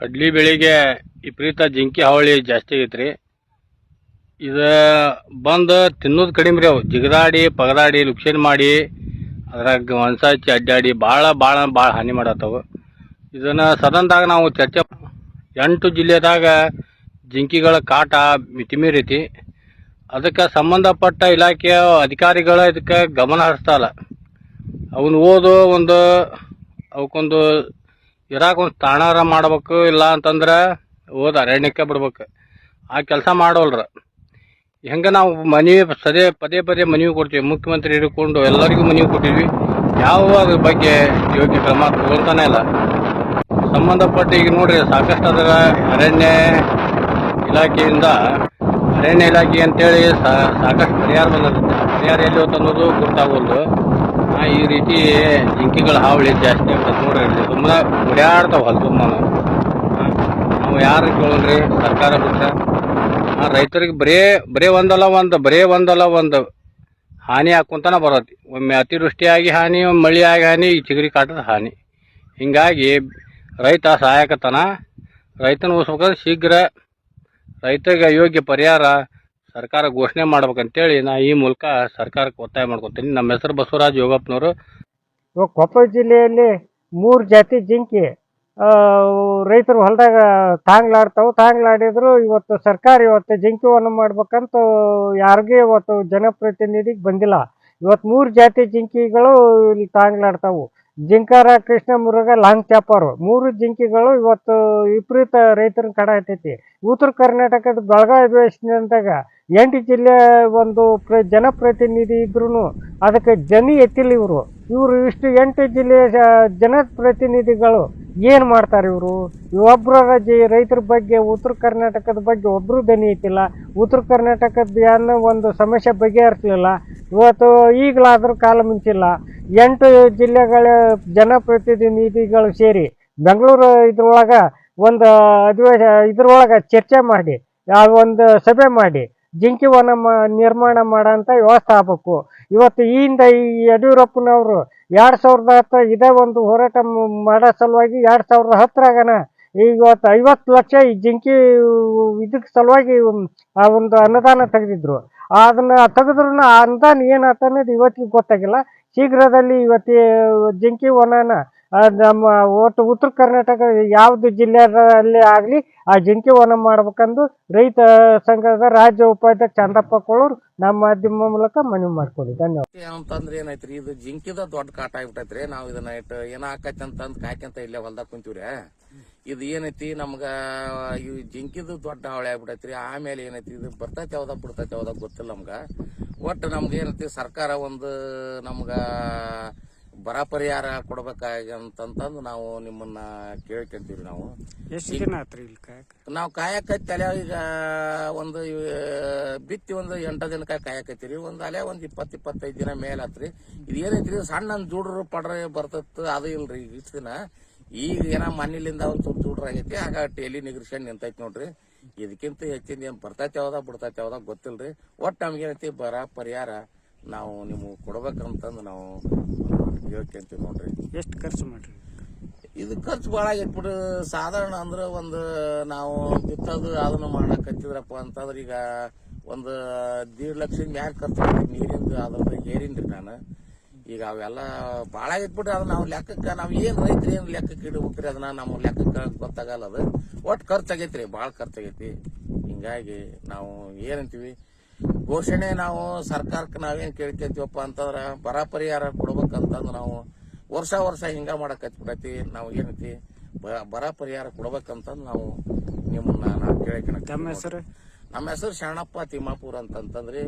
ಕಡ್ಲಿ ಬೆಳೆಗೆ ವಿಪರೀತ ಜಿಂಕಿ ಹಾವಳಿ ಜಾಸ್ತಿ ಆಗೈತ್ರಿ. ಇದು ಬಂದು ತಿನ್ನೋದು ಕಡಿಮೆ ರೀ ಅವು. ಜಿಗದಾಡಿ, ಪಗದಾಡಿ ಲುಕ್ಷನ್ ಮಾಡಿ ಅದ್ರಾಗ ಹಚ್ಚಿ ಅಡ್ಡಾಡಿ ಭಾಳ ಭಾಳ ಭಾಳ ಹಾನಿ ಮಾಡತ್ತವು. ಇದನ್ನು ಸದನದಾಗ ನಾವು ಚರ್ಚೆ ಎಂಟು ಜಿಲ್ಲೆದಾಗ ಜಿಂಕಿಗಳ ಕಾಟ ಮಿತಿಮೀರೈತಿ ಅದಕ್ಕೆ ಸಂಬಂಧಪಟ್ಟ ಇಲಾಖೆಯ ಅಧಿಕಾರಿಗಳು ಇದಕ್ಕೆ ಗಮನ ಹರಿಸ್ತಾಯಿಲ್ಲ ಅವನು ಓದು ಒಂದು ಅವಕ್ಕೊಂದು ಇರಾಕ ಒಂದು ತಾಣಾರ ಮಾಡ್ಬೇಕು ಇಲ್ಲ ಅಂತಂದ್ರೆ ಓದ್ ಅರಣ್ಯಕ್ಕೆ ಬಿಡ್ಬೇಕು. ಆ ಕೆಲಸ ಮಾಡೋಲ್ರ. ಹೆಂಗೆ ನಾವು ಮನವಿ ಸದೇ ಪದೇ ಪದೇ ಮನವಿ ಕೊಡ್ತೀವಿ. ಮುಖ್ಯಮಂತ್ರಿ ಹಿಡ್ಕೊಂಡು ಎಲ್ಲರಿಗೂ ಮನವಿ ಕೊಟ್ಟಿದ್ವಿ. ಯಾವ ಅದ್ರ ಬಗ್ಗೆ ಯೋಗ್ಯ ಕ್ರಮ ತಗೊಳ್ತಾನೆ ಇಲ್ಲ. ಸಂಬಂಧಪಟ್ಟ ಈಗ ನೋಡ್ರಿ ಸಾಕಷ್ಟು ಅದರ ಅರಣ್ಯ ಇಲಾಖೆಯಿಂದ ಅರಣ್ಯ ಇಲಾಖೆ ಅಂತೇಳಿ ಸಾಕಷ್ಟು ಪರಿಹಾರ ಬಂದಿರುತ್ತೆ ಪರಿಹಾರ ಎಲ್ಲಿ ಗೊತ್ತಾಗೋಲ್ದು. ಆ, ಈ ರೀತಿ ಜಿಂಕಿಗಳ ಹಾವಳಿ ಜಾಸ್ತಿ ಆಗ್ತದೆ ನೋಡ್ರಿ ಸುಮ್ಮನೆ ಓಡಾಡ್ತಾವ ತುಂಬ ನಾವು ಯಾರು ಕೇಳೋಣ್ರಿ ಸರ್ಕಾರ ಆ, ರೈತರಿಗೆ ಬರೇ ಬರೇ ಒಂದಲ್ಲ ಒಂದು, ಬರೇ ಒಂದಲ್ಲ ಒಂದು ಹಾನಿ ಹಾಕೊಂತಾನೆ ಬರತ್ತೆ. ಒಮ್ಮೆ ಅತಿವೃಷ್ಟಿಯಾಗಿ ಹಾನಿ, ಒಮ್ಮೆ ಮಳೆಯಾಗಿ ಹಾನಿ, ಈ ಚಿಗರಿ ಕಾಟದ ಹಾನಿ. ಹೀಗಾಗಿ ರೈತ ಸಹಾಯಕತನ, ರೈತನ ಉಳಿಸ್ಬೇಕಾದ್ರೆ ಶೀಘ್ರ ರೈತಗೆ ಯೋಗ್ಯ ಪರಿಹಾರ ಸರ್ಕಾರ ಘೋಷಣೆ ಮಾಡ್ಬೇಕಂತೇಳಿ ನಾ ಈ ಮೂಲಕ ಸರ್ಕಾರಕ್ಕೆ ಒತ್ತಾಯ ಮಾಡ್ಕೊತೀನಿ. ನಮ್ಮ ಹೆಸರು ಬಸವರಾಜ್ ಯೋಗಪ್ಪನವರು. ಇವಾಗ ಕೊಪ್ಪಳ ಜಿಲ್ಲೆಯಲ್ಲಿ ಮೂರು ಜಾತಿ ಜಿಂಕಿ ರೈತರು ಹೊಲದಾಗ ತಾಂಗ್ಲಾಡ್ತಾವೆ. ತಾಂಗ್ಲಾಡಿದ್ರು ಇವತ್ತು ಸರ್ಕಾರ ಇವತ್ತು ಜಿಂಕಿವನ್ನು ಮಾಡ್ಬೇಕಂತ ಯಾರಿಗೂ ಇವತ್ತು ಜನಪ್ರತಿನಿಧಿಗೆ ಬಂದಿಲ್ಲ. ಇವತ್ತು ಮೂರು ಜಾತಿ ಜಿಂಕಿಗಳು ಇಲ್ಲಿ ತಾಂಗ್ಲಾಡ್ತಾವು. ಜಿಂಕಾರ, ಕೃಷ್ಣ, ಮುರುಘ, ಲಾಂಗ್ ಚಾಪರ್. ಮೂರು ಜಿಂಕಿಗಳು ಇವತ್ತು ವಿಪರೀತ ರೈತರ ಕಡ ಹತ್ತೈತಿ. ಉತ್ತರ ಕರ್ನಾಟಕದ ಬೆಳಗಾವಿ ಅಧಿವೇಶನದಾಗ ಎಂಟು ಜಿಲ್ಲೆ ಒಂದು ಪ್ರ, ಜನಪ್ರತಿನಿಧಿ ಇದ್ರೂ ಅದಕ್ಕೆ ಜನಿ ಎತ್ತಿಲ್ಲ ಇವರು. ಇವರು ಇಷ್ಟು ಎಂಟು ಜಿಲ್ಲೆಯ ಜನಪ್ರತಿನಿಧಿಗಳು ಏನು ಮಾಡ್ತಾರೆ ಇವರು? ಒಬ್ಬರ ಜಿ, ರೈತರ ಬಗ್ಗೆ, ಉತ್ತರ ಕರ್ನಾಟಕದ ಬಗ್ಗೆ ಒಬ್ಬರು ದನಿ ಐತಿಲ್ಲ ಉತ್ತರ ಕರ್ನಾಟಕದ ಏನೋ ಒಂದು ಸಮಸ್ಯೆ ಬಗೆಹರಿಸಲಿಲ್ಲ. ಇವತ್ತು ಈಗಲಾದರೂ ಕಾಲ ಮುಂಚಿಲ್ಲ. ಎಂಟು ಜಿಲ್ಲೆಗಳ ಜನಪ್ರತಿನಿಧಿಗಳು ಸೇರಿ ಬೆಂಗಳೂರು ಇದ್ರೊಳಗೆ ಒಂದು ಅಧಿವೇಶ ಇದ್ರೊಳಗೆ ಚರ್ಚೆ ಮಾಡಿ ಒಂದು ಸಭೆ ಮಾಡಿ ಜಿಂಕಿ ವನ ನಿರ್ಮಾಣ ಮಾಡೋಂಥ ವ್ಯವಸ್ಥೆ ಆಗ್ಬೇಕು ಇವತ್ತು ಈ ಹಿಂದೆ ಈ ಯಡಿಯೂರಪ್ಪನವರು ಎರಡು ಸಾವಿರದ ಹತ್ತು ಇದೇ ಒಂದು ಹೋರಾಟ ಮಾಡೋ ಸಲುವಾಗಿ ಎರಡು ಸಾವಿರದ ಹತ್ತರಾಗನ ಇವತ್ತು ಐವತ್ತು ಲಕ್ಷ ಈ ಜಿಂಕಿ ಇದಕ್ಕೆ ಸಲುವಾಗಿ ಆ ಒಂದು ಅನುದಾನ ತೆಗೆದಿದ್ರು. ಅದನ್ನ ತೆಗೆದ್ರು ಆ ಅನುದಾನ ಏನಾತ ಅನ್ನೋದು ಇವತ್ತಿಗೆ ಗೊತ್ತಾಗಿಲ್ಲ. ಶೀಘ್ರದಲ್ಲಿ ಇವತ್ತಿ ಜಿಂಕಿ ವನನ ನಮ್ಮ ಒಟ್ಟು ಉತ್ತರ ಕರ್ನಾಟಕ ಯಾವ್ದು ಜಿಲ್ಲೆಯಲ್ಲಿ ಆಗಲಿ ಆ ಜಿಂಕಿ ವನ ಮಾಡ್ಬೇಕಂದು ರೈತ ಸಂಘದ ರಾಜ್ಯ ಉಪಾಧ್ಯಕ್ಷ ಚಂದ್ರಪ್ಪ ಕೊಳ್ಳೋರು ನಮ್ಮ ಮಾಧ್ಯಮ ಮೂಲಕ ಮನವಿ ಮಾಡ್ಕೊಳ್ಳಿ ಧನ್ಯವಾದ. ಅಂತಂದ್ರೆ ಏನೈತ್ರಿ ಇದು ಜಿಂಕಿದ ದೊಡ್ಡ ಕಾಟ ಆಗ್ಬಿಟ್ಟೈತ್ರಿ. ನಾವು ಇದನ್ನ ಇಟ್ಟು ಏನ ಅಂತಂದ್ ಕಾಯ್ಕಂತ ಇಲ್ಲೇ ಹೊಲ್ದಾಗ ಕುಂತೀವ್ರಿ. ಇದು ಏನೈತಿ ನಮ್ಗ ಈ ಜಿಂಕಿದು ದೊಡ್ಡ ಹಾವಳಿ ಆಗ್ಬಿಟ್ಟೈತ್ರಿ ಆಮೇಲೆ ಏನೈತಿ ಇದು ಬರ್ತೈತಿ ಯಾವ್ದಾಗ ಬಿಡ್ತೈತಿ ಯಾವ್ದಾಗ ಗೊತ್ತಿಲ್ಲ ನಮ್ಗ. ಒಟ್ಟು ನಮ್ಗೆ ಏನೈತಿ ಸರ್ಕಾರ ಒಂದು ನಮ್ಗ ಬರ ಪರಿಹಾರ ಕೊಡ್ಬೇಕಾಗಂತಂದು ನಾವು ನಿಮ್ಮನ್ನ ಕೇಳ್ಕೊಂತೀವ್ರಿ ನಾವು. ಎಷ್ಟು ದಿನ ಆತ್ರಿ ಇಲ್ಲಿ ನಾವು ಕಾಯಕೈತಿ ತಲೆ ಈಗ ಒಂದು ಬಿತ್ತಿ ಒಂದು ಎಂಟು ದಿನಕ್ಕೆ ಕಾಯಕೈತಿರಿ. ಒಂದು ಅಲೆ ಒಂದು ಇಪ್ಪತ್ತು ಇಪ್ಪತ್ತೈದು ದಿನ ಮೇಲೆ ಆತ್ರಿ. ಇದು ಏನೈತ್ರಿ ಸಣ್ಣ ಜೂಡ್ರು ಪಡ್ರೆ ಬರ್ತತ್ ಅದು ಇಲ್ರಿ. ಇಷ್ಟು ದಿನ ಈಗ ಏನ ಚೂರು ಚೂಡ್ರ ಆಗೈತಿ ಆಗ ಟೇಲಿ ನಿಗರ್ಸ್ಕೊಂಡು ನಿಂತೈತಿ ನೋಡ್ರಿ. ಇದಕ್ಕಿಂತ ಹೆಚ್ಚಿನ ಏನ್ ಬರ್ತೈತಿ ಯಾವ್ದ ಬಿಡ್ತೈತಿ ಯಾವ್ದ ಗೊತ್ತಿಲ್ರಿ. ಒಟ್ಟು ನಮ್ಗೇನೈತಿ ಬರ ಪರಿಹಾರ ನಾವು ನಿಮ್ಗೆ ಕೊಡ್ಬೇಕಂತಂದು ನಾವು ಹೇಳ್ಕೊಂತೀವಿ ನೋಡ್ರಿ. ಎಷ್ಟು ಖರ್ಚು ಮಾಡ್ರಿ? ಇದು ಖರ್ಚು ಭಾಳ ಬಿಡು. ಸಾಧಾರಣ ಅಂದ್ರೆ ಒಂದು ನಾವು ಬಿತ್ತೋದು ಅದನ್ನು ಮಾಡಕ್ ಹಚ್ಚಿದ್ರಪ್ಪ ಅಂತಂದ್ರೆ ಈಗ ಒಂದು ದೀಡ್ ಲಕ್ಷ ಮ್ಯಾಗ ಖರ್ಚು ನೀರಿಂದು ಅದ್ರದ್ದು ಏರಿನ್ರಿ ನಾನು. ಈಗ ಅವೆಲ್ಲ ಭಾಳ ಆಗೈತೆ ಬಿಡ್ರಿ ಅದು ನಾವು ಲೆಕ್ಕಕ್ಕೆ ನಾವು ಏನು ರೈತರು ಏನು ಲೆಕ್ಕಕ್ಕೆ ಇಡ್ಬೇಕ್ರಿ ಅದನ್ನ ನಮ್ಮ ಲೆಕ್ಕಕ್ಕೆ ಗೊತ್ತಾಗಲ್ಲ ಅದು. ಒಟ್ಟು ಖರ್ಚು ಆಗೈತ್ರಿ ಭಾಳ ಖರ್ಚು ಆಗೈತಿ ಹಿಂಗಾಗಿ ನಾವು ಏನಂತೀವಿ ಘೋಷಣೆ ನಾವು ಸರ್ಕಾರಕ್ಕೆ ನಾವೇನ್ ಕೇಳ್ಕೊಂತೀವಪ್ಪ ಅಂತಂದ್ರೆ ಬರ ಪರಿಹಾರ ಕೊಡ್ಬೇಕಂತಂದು ನಾವು ವರ್ಷ ವರ್ಷ ಹಿಂಗ ಮಾಡಕ್ ಹಚ್ಬಿಡತಿ ನಾವು ಏನೈತಿ ಬರ ಪರಿಹಾರ ಕೊಡ್ಬೇಕಂತಂದು ನಾವು ನಿಮ್ಮನ್ನ ನಾವು ಕೇಳ್ಕೊಳಕ್ ನಮ್ಮ ಹೆಸರು? ನಮ್ಮ ಹೆಸರು ಶರಣಪ್ಪ ತಿಮ್ಮಾಪುರ ಅಂತಂತಂದ್ರಿ.